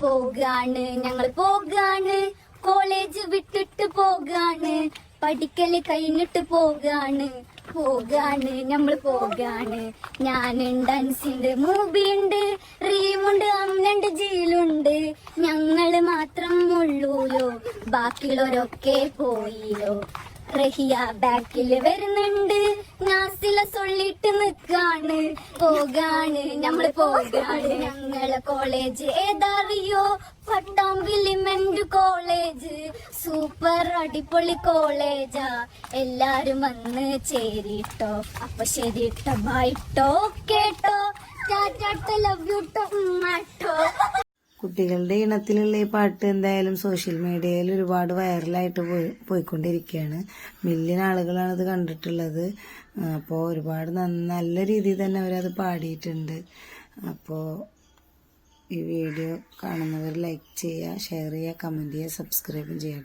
പോകാണ് ഞങ്ങൾ പോകാണ്. കോളേജ് വിട്ടിട്ട് പോകാണ് പഠിക്കൽ കഴിഞ്ഞിട്ട് പോകാണ്. പോകാണ് നമ്മൾ പോകാണ്. ഞാനുണ്ട് അൻസിണ്ട് മൂബി ഉണ്ട് റീമുണ്ട് അമ്മണ്ട് ജീലുണ്ട് ഞങ്ങൾ മാത്രം ഉള്ളൂലോ ബാക്കിയുള്ളവരൊക്കെ പോയിലോ. റഹിയ ബാക്കിൽ വരുന്നുണ്ട്. നാസില സൊല്ലിട്ട് നിക്കാണ് പോകാണ് നമ്മൾ പോകാണ്. ഞങ്ങളെ കോളേജ് ഏതറിയോ? പട്ടാമ്പിലിമെന്റ് കോളേജ് സൂപ്പർ അടിപൊളി കോളേജാ എല്ലാരും വന്ന് ചേരിട്ടോ. അപ്പൊ ശരിട്ടോ ബൈട്ടോ കേട്ടോ? ടാറ്റാട്ടോ ലവ് യു കുട്ടികളുടെ ഇണത്തിലുള്ള ഈ പാട്ട് എന്തായാലും സോഷ്യൽ മീഡിയയിൽ ഒരുപാട് വൈറലായിട്ട് പോയി പോയിക്കൊണ്ടിരിക്കുകയാണ് മില്യൺ ആളുകളാണ് അത് കണ്ടിട്ടുള്ളത്. അപ്പോൾ ഒരുപാട് നല്ല രീതിയിൽ തന്നെ അവരത് പാടിയിട്ടുണ്ട്. അപ്പോൾ ഈ വീഡിയോ കാണുന്നവർ ലൈക്ക് ചെയ്യുക ഷെയർ ചെയ്യുക കമന്റ് ചെയ്യുക സബ്സ്ക്രൈബും ചെയ്യുക